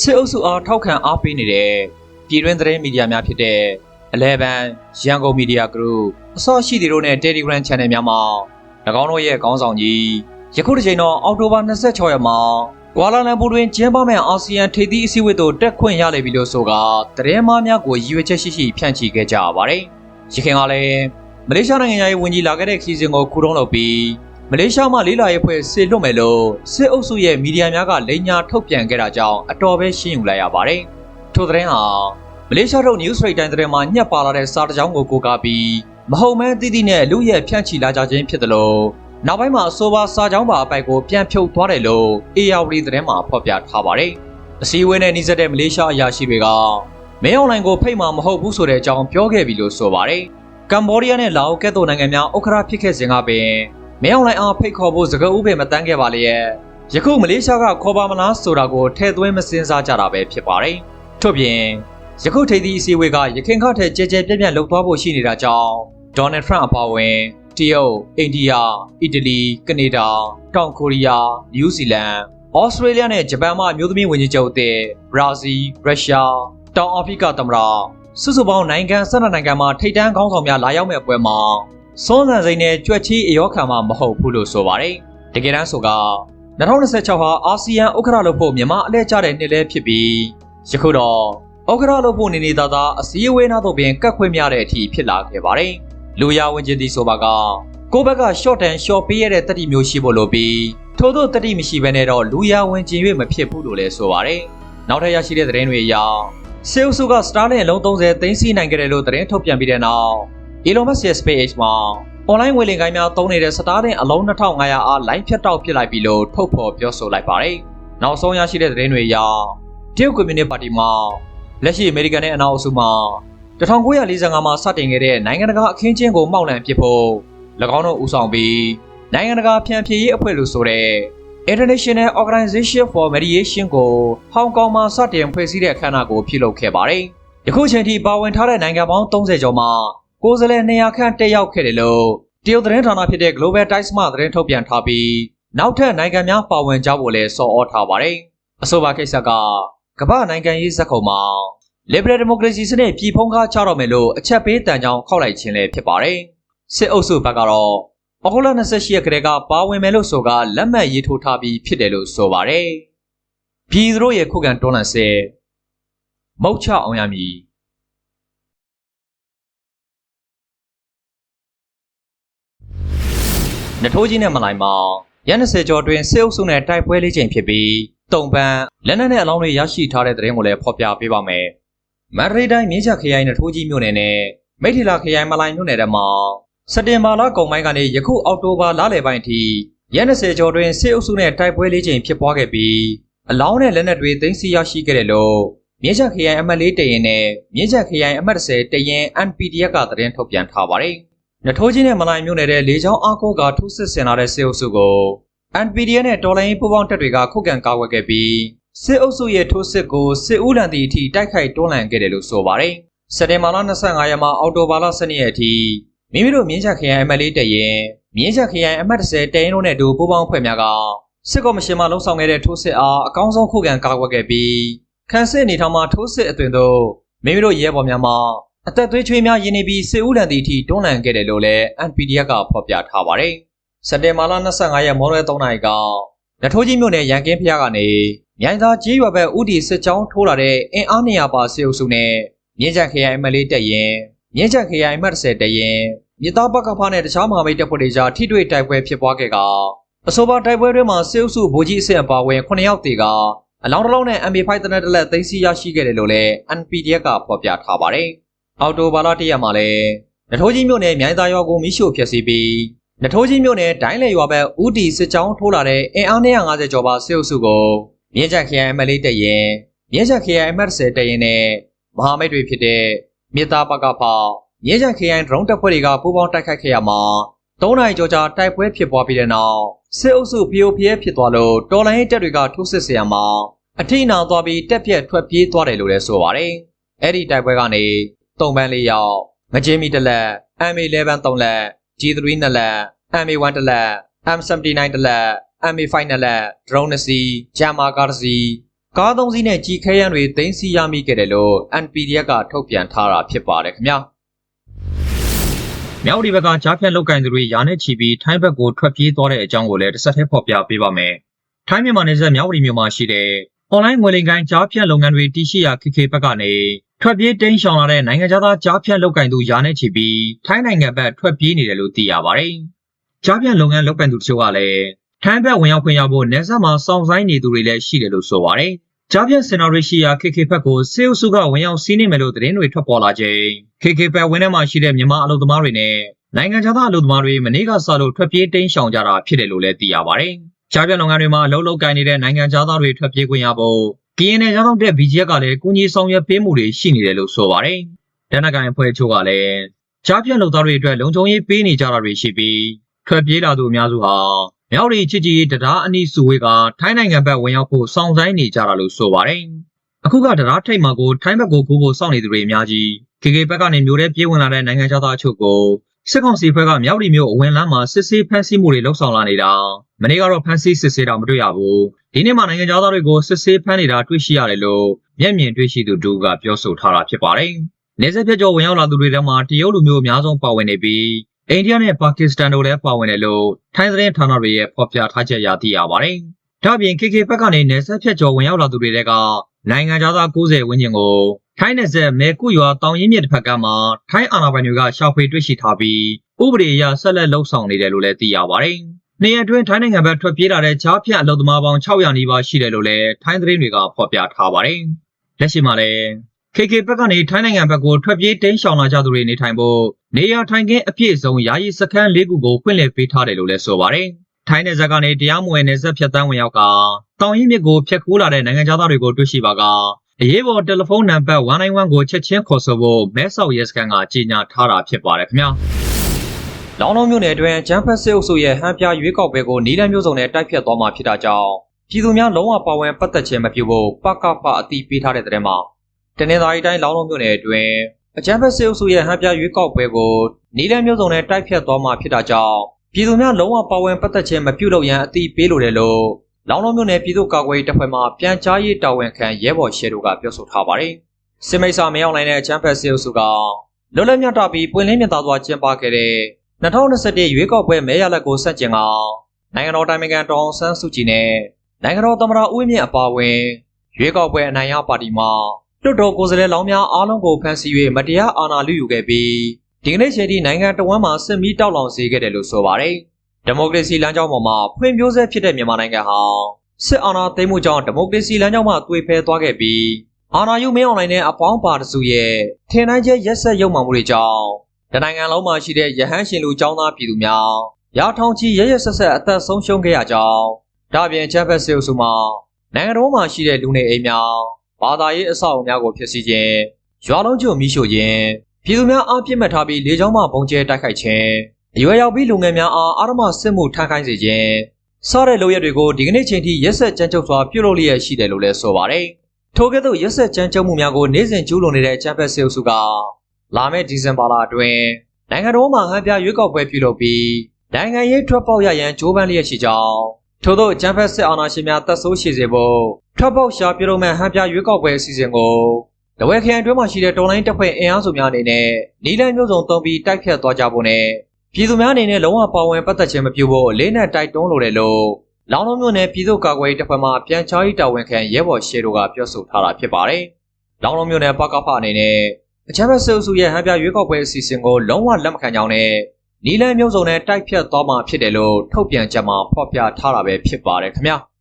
စစ်အုပ်စုအားထောက်ခံအားပေးနေတဲ့ပြည်တွင်းသတင်းမီဒီယာများဖြစ်တဲ့11ရန်ကုန်မီဒီယာ group အစောရှိသူတို့နဲ့ Telegram Channel များမှာ၎င်းတို့ရဲ့ခေါင်းဆောင်ကြီးယခုတစ်ချိန်တော့အောက်တိုဘာ26ရက်မှာကွာလာလမ်ပူတွင်ကျင်းပမယ့်အာဆီယံထိပ်သီးအစည်းအဝေးသို့တက်ခွင့်ရလိမ့်ပြီလို့ဆိုကသတင်းမားများကိုရည်ရွယ်ချက်ရှိရှိဖြန့်ချီခဲ့ကြရပါတယ်။ရခိုင်ကလည်းမလေးရှားနိုင်ငံရဲ့ဝန်ကြီးလာခဲ့တဲ့ခီးစဉ်ကိုခုတုံးလုပ်ပြီး မလေးရှားမှလေးလာရေးဖွဲ့ဆေလွတ်မယ်လို့စစ်အုပ်စုရဲ့မီဒီယာများကလိန်ညာထုတ်ပြန်ခဲ့တာကြောင့်အတော်ပဲရှင်းယူလိုက်ရပါတယ်။ထိုသတင်းဟာမလေးရှားထုတ် News Rate တိုင်းသတင်းမှာညှက်ပါလာတဲ့စာတစ်ကြောင်းကိုကိုးကားပြီးမဟုတ်မဲတိတိနဲ့လူရဲ့ဖြန့်ချီလာကြခြင်းဖြစ်တယ်လို့နောက်ပိုင်းမှာအဆိုပါစာကြောင်းပါအပိုက်ကိုပြန်ဖြုတ်သွားတယ်လို့ ARD သတင်းမှာဖော်ပြထားပါတယ်။အစည်းအဝေးနဲ့နှိစက်တဲ့မလေးရှားအရာရှိတွေကမင်းအွန်လိုင်းကိုဖိတ်မှာမဟုတ်ဘူးဆိုတဲ့အကြောင်းပြောခဲ့ပြီလို့ဆိုပါတယ်။ကမ္ဘောဒီးယားနဲ့လာအိုကဲ့သို့နိုင်ငံများဥက္ကဋ္ဌဖြစ်ခဲ့စဉ်ကပင် မင်းအွန်လိုင်းအားဖိတ်ခေါ်ဖို့စကားဥပဒေမတန်းခဲ့ပါလေရဲ့ယခုမလေးရှားကခေါ်ပါမလားဆိုတာကိုထည့်သွင်းမစင်စားကြတာပဲဖြစ်ပါတယ်။ထို့ပြင်ယခုထိပ်သီးအစည်းအဝေးကရခိုင်ခထဲကြဲကြဲပြန့်ပြန့်လှုပ်သွားဖို့ရှိနေတာကြောင့်ဒေါ်နယ်ထရန့်အပါအဝင်တရုတ်အိန္ဒိယအီတလီကနေဒါတောင်ကိုရီးယားနယူးဇီလန်ဩစတြေးလျနဲ့ဂျပန်မှအမျိုးသမီးဝန်ကြီးချုပ်အသစ်ဘရာဇီးရုရှားတောင်အာဖရိကသမ္မတစုစုပေါင်းနိုင်ငံ၁၂နိုင်ငံမှာထိပ်တန်းခေါင်းဆောင်များလာရောက်မဲ့ပွဲမှာ စွန်းစံစိန်နဲ့ကြွက်ချီအယောခံမှာမဟုတ်ဘူးလို့ဆိုပါတယ်တကယ်တမ်းဆိုက2026ဟာအာဆီယံဥက္ကဋ္ဌလုပ်ဖို့မြန်မာအလဲကျတဲ့နှစ်လဲဖြစ်ပြီးယခုတော့ဥက္ကဋ္ဌလုပ်ဖို့နေနေသားသားအစည်းအဝေးနာတို့ပင်ကတ်ခွင့်များတဲ့အထိဖြစ်လာခဲ့ပါတယ်လူရဝင်ချင်းသည်ဆိုပါကကိုဘက်က short and short ပေးရတဲ့တတိမျိုးရှိဖို့လိုပြီးထို့သောတတိမရှိဘဲနဲ့တော့လူရဝင်ချင်း၍မဖြစ်ဘူးလို့လည်းဆိုပါတယ်နောက်ထပ်ရရှိတဲ့သတင်းတွေအရဆေးဥစုက Starlink အလုံး30သိမ်းဆည်းနိုင်ခဲ့တယ်လို့သတင်းထုတ်ပြန်ပြီးတဲ့နောက် Elon Musk ရဲ့ SpaceX မှာ online ငွေလိမ်ကိုင်းများသုံးနေတဲ့ Starlink အလုံး2500အား line ဖြတ်တောက်ပစ်လိုက်ပြီလို့ထုတ်ဖော်ပြောဆိုလိုက်ပါတယ်။နောက်ဆုံးရရှိတဲ့သတင်းတွေအရတရုတ်ကွန်မြူနစ်ပါတီမှာလက်ရှိအမေရိကန်နဲ့အနောက်အစုမှာ1945မှာစတင်ခဲ့တဲ့နိုင်ငံတကာအခင်းကျင်းကိုမှောက်လှန်ပစ်ဖို့၎င်းတို့ဦးဆောင်ပြီးနိုင်ငံတကာဖြန့်ဖြေရေးအဖွဲ့လို့ဆိုတဲ့ International Organization for Mediation ကိုဟောင်ကောင်မှာစတင်ဖွဲ့စည်းတဲ့အခမ်းအနားကိုပြုလုပ်ခဲ့ပါတယ်။ယခုချိန်ထိပါဝင်ထားတဲ့နိုင်ငံပေါင်း30ကျော်မှာ ကိုယ်စားလှယ်200ခန့်တက်ရောက်ခဲ့တယ်လို့တရုတ်သတင်းဌာနဖြစ်တဲ့ Global Times မှသတင်းထုတ်ပြန်ထားပြီးနောက်ထပ်နိုင်ငံများပါဝင်ကြဖို့လည်းစော်ဩထားပါတယ်။အဆိုပါကိစ္စကကမ္ဘာနိုင်ငံရေးဇက်ခုံမှာ Liberal Democracy စနစ်ပြည်ဖုံးကားချတော့မယ်လို့အချက်ပေးတန်ကြောင်းခောက်လိုက်ခြင်းလည်းဖြစ်ပါတယ်။စစ်အုပ်စုဘက်ကတော့ဩဂုတ်လ28ရက်ကတည်းကပါဝင်မယ်လို့ဆိုကလက်မှတ်ရေးထိုးထားပြီးဖြစ်တယ်လို့ဆိုပါတယ်။ပြည်သူတို့ရဲ့ခုခံတွန်းလှန်စေမုတ်ချအောင်ရမည် နထိုးကြီးနဲ့မလိုက်မောင်ရ20ကျော်တွင်စစ်အုပ်စုနဲ့တိုက်ပွဲလေးချိန်ဖြစ်ပြီးတုံပန်းလက်နက်နဲ့အလောင်းတွေရရှိထားတဲ့သတင်းကိုလည်းဖော်ပြပေးပါမယ်။မန္တလေးတိုင်းမြင်းချခရိုင်နထိုးကြီးမြို့နယ်နဲ့မိထီလာခရိုင်မလိုင်မြို့နယ်တွေမှာစက်တင်ဘာလကုန်ပိုင်းကနေယခုအောက်တိုဘာလလယ်ပိုင်းအထိရ20ကျော်တွင်စစ်အုပ်စုနဲ့တိုက်ပွဲလေးချိန်ဖြစ်ပွားခဲ့ပြီးအလောင်းနဲ့လက်နက်တွေသိမ်းဆည်းရရှိခဲ့တယ်လို့မြင်းချခရိုင်အမှတ်၄တရင်နဲ့မြင်းချခရိုင်အမှတ်30တရင် NPDF ကသတင်းထုတ်ပြန်ထားပါတယ်။ နထိုးကြီးနဲ့မလိုင်မြို့နယ်တဲ့လေချောင်းအားကိုးကထိုးစစ်ဆင်လာတဲ့စစ်အုပ်စုကို NPDF နဲ့တော်လိုင်းပူးပေါင်းတပ်တွေကခုခံကာကွယ်ခဲ့ပြီးစစ်အုပ်စုရဲ့ထိုးစစ်ကိုစစ်ဦးလန်တီအထိတိုက်ခိုက်တွန်းလှန်ခဲ့တယ်လို့ဆိုပါတယ်။စက်တင်ဘာလ25ရက်မှာအော်တိုဘာလ12ရက်အထိမိမိတို့မြင်းချခရိုင်အမှတ်၄တရင်မြင်းချခရိုင်အမှတ်30တရင်တို့နဲ့အတူပူးပေါင်းဖွဲ့များကစစ်ကော်မရှင်မှလှုံ့ဆော်ခဲ့တဲ့ထိုးစစ်အားအကောင်းဆုံးခုခံကာကွယ်ခဲ့ပြီးခန်းစစ်အနေထားမှာထိုးစစ်အသွင်သို့မိမိတို့ရဲဘော်များမှ အသက်သွေးချွေးများရင်းနေပြီးစစ်ဦးလန်တီအထိတွန်းလှန်ခဲ့တယ်လို့လည်း NPDF ကဖော်ပြထားပါတယ်။စက်တင်ဘာလ25ရက်မော်ရဲ3နာရီကနထိုးကြီးမြို့နယ်ရန်ကင်းဖျားကနေမြိုင်သာကြီးရွာဘက်ဥတီစစ်ကြောင်းထိုးလာတဲ့အင်အား200ပါစစ်အုပ်စုနဲ့မြင်းချခရိုင်အမလေးတက်ရင်မြင်းချခရိုင်အမှတ်30တရင်မြစ်သားဘက်ကဖားနဲ့တခြားမဟာမိတ်တပ်ဖွဲ့တွေကြားထိတွေ့တိုက်ပွဲဖြစ်ပွားခဲ့ကအဆိုပါတိုက်ပွဲတွေမှာစစ်အုပ်စုဗိုလ်ကြီးအဆင့်အပါအဝင်9ယောက်တေကအလောင်းတစ်လုံးနဲ့ MP5 တနက်တလက်သိမ်းဆည်းရရှိခဲ့တယ်လို့လည်း NPDF ကဖော်ပြထားပါတယ်။ အော်တိုဘာလ၁ရက်မှာလည်းနထိုးကြီးမြို့နယ်မြိုင်သာရွာကိုမိရှို့ဖျက်ဆီးပြီးနထိုးကြီးမြို့နယ်ဒိုင်းလေရွာဘက်ဦးတီစစ်ကြောင်းထိုးလာတဲ့အင်အား250ကျော်ပါစစ်အုပ်စုကိုမြင်းချက်ခရိုင်အမလေးတရင်မြင်းချက်ခရိုင်အမတ်30တရင်နဲ့မဟာမိတ်တွေဖြစ်တဲ့မြစ်သားပကဖရဲချန် KI drone တပ်ဖွဲ့တွေကပူးပေါင်းတိုက်ခိုက်ခဲ့ရမှာ၃နိုင်ကျော်ကြာတိုက်ပွဲဖြစ်ပွားပြီးတဲ့နောက်စစ်အုပ်စုဖျို့ဖျဲဖြစ်သွားလို့တော်လိုင်းတပ်တွေကထိုးစစ်ဆင်ရမှာအထိနာသွားပြီးတက်ပြက်ထွက်ပြေးသွားတယ်လို့လည်းဆိုပါတယ်။အဲ့ဒီတိုက်ပွဲကနေ ၃ပန်း၄ယောက်ငကြင်းမီတစ်လက် MA11 3လက် G3 2လက် MA1 တစ်လက် M79 တစ်လက် MA5 နှစ်လက် drone တစ်စီးဂျာမာကားတစ်စီးကားသုံးစီးနဲ့ကြီးခဲရန်တွေသိမ်းဆည်းရမိခဲ့တယ်လို့ NPDF ကထုတ်ပြန်ထားတာဖြစ်ပါတယ်ခင်ဗျာမြောက်ဒီဘက်ကကြားဖြတ်လောက်ကင်သူတွေယာနဲ့ချီပြီးထိုင်းဘက်ကိုထွက်ပြေးသွားတဲ့အကြောင်းကိုလည်းတစ်ဆက်တည်းဖော်ပြပေးပါမယ်ထိုင်းမြန်မာနယ်စပ်မြောက်ဒီမြို့မှာရှိတဲ့ online ငွေလိမ်ကိုင်းကြားဖြတ်လုပ်ငန်းတွေတည်ရှိရာ KK ဘက်ကနေ ထွက်ပြေးတိမ်းရှောင်လာတဲ့နိုင်ငံသားကြားဖြတ်လောက်ကင်သူယာနဲ့ချီပြီးထိုင်းနိုင်ငံဘက်ထွက်ပြေးနေတယ်လို့သိရပါတယ်ကြားဖြတ်လုပ်ငန်းလုပ်ကင်သူတချို့ကလည်းထိုင်းဘက်ဝင်ရောက်ခွင့်ရဖို့နယ်စပ်မှာစောင့်ဆိုင်းနေသူတွေလည်းရှိတယ်လို့ဆိုပါတယ်ကြားဖြတ်စင်တာရီရှိယာ KK ဘက်ကိုစေအုပ်စုကဝင်ရောက်စီးနေမယ်လို့သတင်းတွေထွက်ပေါ်လာချိန် KK ဘက်ဝင်းထဲမှာရှိတဲ့မြန်မာအလုပ်သမားတွေနဲ့နိုင်ငံခြားသားအလုပ်သမားတွေမနေ့ကစလို့ထွက်ပြေးတိမ်းရှောင်ကြတာဖြစ်တယ်လို့လည်းသိရပါတယ်။ကြားပြလုပ်ငန်းတွေမှာအလုပ်လုပ်ကိုင်နေတဲ့နိုင်ငံခြားသားတွေထွက်ပြေးခွင့်ရဖို့ ကရင်နယ်ကျောင်းတဲ့ BGF ကလည်းကုညီဆောင်ရွက်ပေးမှုတွေရှိနေတယ်လို့ဆိုပါတယ်။တနက်ကိုင်အဖွဲ့ချို့ကလည်းကြားပြလုပ်သားတွေအတွက်လုံခြုံရေးပေးနေကြတာတွေရှိပြီးထွက်ပြေးလာသူအများစုဟာမြောက်ရီချစ်ကြည်တရားအနီးစုဝေးကထိုင်းနိုင်ငံဘက်ဝင်ရောက်ဖို့စောင့်ဆိုင်းနေကြတာလို့ဆိုပါတယ်။အခုကတရားထိတ်မှာကိုထိုင်းဘက်ကိုကူဖို့စောင့်နေသူတွေအများကြီး KK ဘက်ကနေမျိုးတဲ့ပြေးဝင်လာတဲ့နိုင်ငံခြားသားအချို့ကို စစ်ကောင်စီဘက်ကမြောက်ရီမျိုးအဝင်လမ်းမှာစစ်ဆေးဖမ်းဆီးမှုတွေလှုပ်ဆောင်လာနေတာမနေ့ကတော့ဖမ်းဆီးစစ်ဆေးတာမတွေ့ရဘူးဒီနေ့မှနိုင်ငံခြားသားတွေကိုစစ်ဆေးဖမ်းနေတာတွေ့ရှိရတယ်လို့မျက်မြင်တွေ့ရှိသူတို့ကပြောဆိုထားတာဖြစ်ပါတယ်နေဆက်ပြကျော်ဝင်ရောက်လာသူတွေထဲမှာတရုတ်လူမျိုးအများဆုံးပါဝင်နေပြီးအိန္ဒိယနဲ့ပါကစ္စတန်တို့လည်းပါဝင်တယ်လို့ထိုင်းသတင်းဌာနတွေရဲ့ဖော်ပြထားချက်ရသိရပါတယ်ဒါ့အပြင် KK ဘက်ကနေနေဆက်ဖြတ်ကျော်ဝင်ရောက်လာသူတွေတဲကနိုင်ငံသား90ဝန်းကျင်ကို ထိုင်းနယ်စပ်မဲကုရွာတောင်ရင်မြစ်တစ်ဖက်ကမှာထိုင်းအာဏာပိုင်တွေကရှာဖွေတွေ့ရှိထားပြီးဥပဒေအရဆက်လက်လှုပ်ဆောင်နေတယ်လို့လည်းသိရပါတယ်။နေရအတွင်းထိုင်းနိုင်ငံဘက်ထွက်ပြေးလာတဲ့ကြားဖြတ်အလုပ်သမားပေါင်း600နီးပါးရှိတယ်လို့လည်းထိုင်းသတင်းတွေကဖော်ပြထားပါတယ်။လက်ရှိမှာလည်း KK ဘက်ကနေထိုင်းနိုင်ငံဘက်ကိုထွက်ပြေးတိမ်းရှောင်လာကြသူတွေနေထိုင်ဖို့နေရာထိုင်ခင်းအပြည့်စုံယာယီစခန်း၄ခုကိုဖွင့်လှစ်ပေးထားတယ်လို့လည်းဆိုပါတယ်။ထိုင်းနယ်စပ်ကနေတရားမဝင်နယ်စပ်ဖြတ်တန်းဝင်ရောက်ကတောင်ရင်မြစ်ကိုဖျက်ကူးလာတဲ့နိုင်ငံသားတွေကိုတွေ့ရှိပါက အရေးပေါ်တယ်လီဖုန်းနံပါတ်191ကိုချက်ချင်းခေါ်ဆိုဖို့မဲဆောက်ရဲစခန်းကကြေညာထားတာဖြစ်ပါတယ်ခင်ဗျာ။လောင်းလုံးမြို့နယ်အတွင်းဂျမ်ဖက်စစ်အုပ်စုရဲ့ဟန်ပြရွေးကောက်ပွဲကိုနီးလန်းမျိုးစုံနဲ့တိုက်ဖြတ်သွားမှာဖြစ်တာကြောင့်ပြည်သူများလုံးဝပါဝင်ပတ်သက်ခြင်းမပြုဖို့ပကပအတိပေးထားတဲ့တဲ့မှာတနင်္သာရီတိုင်းလောင်းလုံးမြို့နယ်အတွင်းအကြမ်းဖက်စစ်အုပ်စုရဲ့ဟန်ပြရွေးကောက်ပွဲကိုနီးလန်းမျိုးစုံနဲ့တိုက်ဖြတ်သွားမှာဖြစ်တာကြောင့်ပြည်သူများလုံးဝပါဝင်ပတ်သက်ခြင်းမပြုလုပ်ရန်အတိပေးလိုတယ်လို့ လောင်းလုံးမြို့နယ်ပြည်သူ့ကာကွယ်ရေးတပ်ဖွဲ့မှပြန်ကြားရေးတာဝန်ခံရဲဘော်ရှဲတို့ကပြောဆိုထားပါတယ်။စစ်မိတ်ဆာမရောက်နိုင်တဲ့အချမ်းဖက်စစ်အုပ်စုကလွတ်လပ်မြတ်တာပြီးပွင့်လင်းမြတ်သားစွာကျင်းပခဲ့တဲ့2021ရွေးကောက်ပွဲမဲရလဒ်ကိုဆက်ကျင်ကနိုင်ငံတော်တိုင်ပင်ခံတောင်ဆန်းစုကြည်နဲ့နိုင်ငံတော်သမ္မတဦးဝင်းမြင့်အပါအဝင်ရွေးကောက်ပွဲအနိုင်ရပါတီမှလွှတ်တော်ကိုယ်စားလှယ်လောင်းများအားလုံးကိုဖမ်းဆီး၍မတရားအာဏာလုယူခဲ့ပြီးဒီကနေ့ချိန်ထိနိုင်ငံတော်ဝန်မှစစ်မီးတောက်လောင်စေခဲ့တယ်လို့ဆိုပါတယ်။ ဒီမိုကရေစီလမ်းကြောင်းပေါ်မှာဖွံ့ဖြိုးဆဲဖြစ်တဲ့မြန်မာနိုင်ငံဟာစစ်အာဏာသိမ်းမှုကြောင့်ဒီမိုကရေစီလမ်းကြောင်းမှာသွေဖယ်သွားခဲ့ပြီးအာဏာယူမင်းအောင်လှိုင်နဲ့အပေါင်းပါတစုရဲ့ထင်တိုင်းကျရက်ဆက်ရုံမှမှုတွေကြောင့်တနိုင်ငံလုံးမှာရှိတဲ့ရဟန်းရှင်လူចောင်းသားပြည်သူများရာထောင်ချီရရဆက်ဆက်အသက်ဆုံးရှုံးခဲ့ရကြောင်းဒါပြင်ချက်ဖက်စစ်အုပ်စုမှနိုင်ငံတော်မှာရှိတဲ့လူနေအိမ်များဘာသာရေးအဆောက်အအုံများကိုဖျက်ဆီးခြင်းရွာလုံးကျွမိရှို့ခြင်းပြည်သူများအားပြစ်မှတ်ထားပြီးလေကြောင်းမှပုံကျဲတိုက်ခိုက်ခြင်း အရွယ်ရောက်ပြီးလူငယ်များအားအာရမစစ်မှုထမ်းခိုင်းစေခြင်းစတဲ့လုပ်ရက်တွေကိုဒီကနေ့ချိန်ထိရက်ဆက်ကြမ်းကြုတ်စွာပြုလုပ်လျက်ရှိတယ်လို့လည်းဆိုပါတယ်။ထို့ကဲ့သို့ရက်ဆက်ကြမ်းကြုတ်မှုများကိုနေ့စဉ်ကျူးလွန်နေတဲ့အချမ်းဖက်စစ်အုပ်စုကလာမယ့်ဒီဇင်ဘာလအတွင်းနိုင်ငံတော်မှာဟန်ပြရွေးကောက်ပွဲပြုလုပ်ပြီးနိုင်ငံရေးထွက်ပေါက်ရရန်ကြိုးပမ်းလျက်ရှိကြောင်းထို့သောဂျမ်ဖက်စစ်အာဏာရှင်များတပ်ဆိုးရှိစေဖို့ထွက်ပေါက်ရှာပြုလုပ်မဲ့ဟန်ပြရွေးကောက်ပွဲအစီအစဉ်ကိုတဝဲခရိုင်အတွင်းမှာရှိတဲ့တော်လိုင်းတပ်ဖွဲ့အင်အားစုများအနေနဲ့နီလန်းမျိုးစုံတုံးပြီးတိုက်ဖြတ်သွားကြဖို့နဲ့ ပြည်သူများအနေနဲ့လုံးဝပါဝင်ပတ်သက်ခြင်းမပြုဖို့လေးနက်တိုက်တွန်းလိုတယ်လို့လောင်းလုံးမြို့နယ်ပြည်သူ့ကာကွယ်ရေးတပ်ဖွဲ့မှပြန်ချားရေးတာဝန်ခံရဲဘော်ရှေတို့ကပြောဆိုထားတာဖြစ်ပါတယ်။လောင်းလုံးမြို့နယ်ပကဖအနေနဲ့အချမ်းဘတ်ဆဲအုပ်စုရဲ့ဟန်ပြရွေးကောက်ပွဲအစီအစဉ်ကိုလုံးဝလက်မခံကြောင်းနဲ့နီလန်းမျိုးစုံနဲ့တိုက်ဖြတ်သွားမှာဖြစ်တယ်လို့ထုတ်ပြန်ချက်မှာဖော်ပြထားတာပဲဖြစ်ပါတယ်ခင်ဗျာ။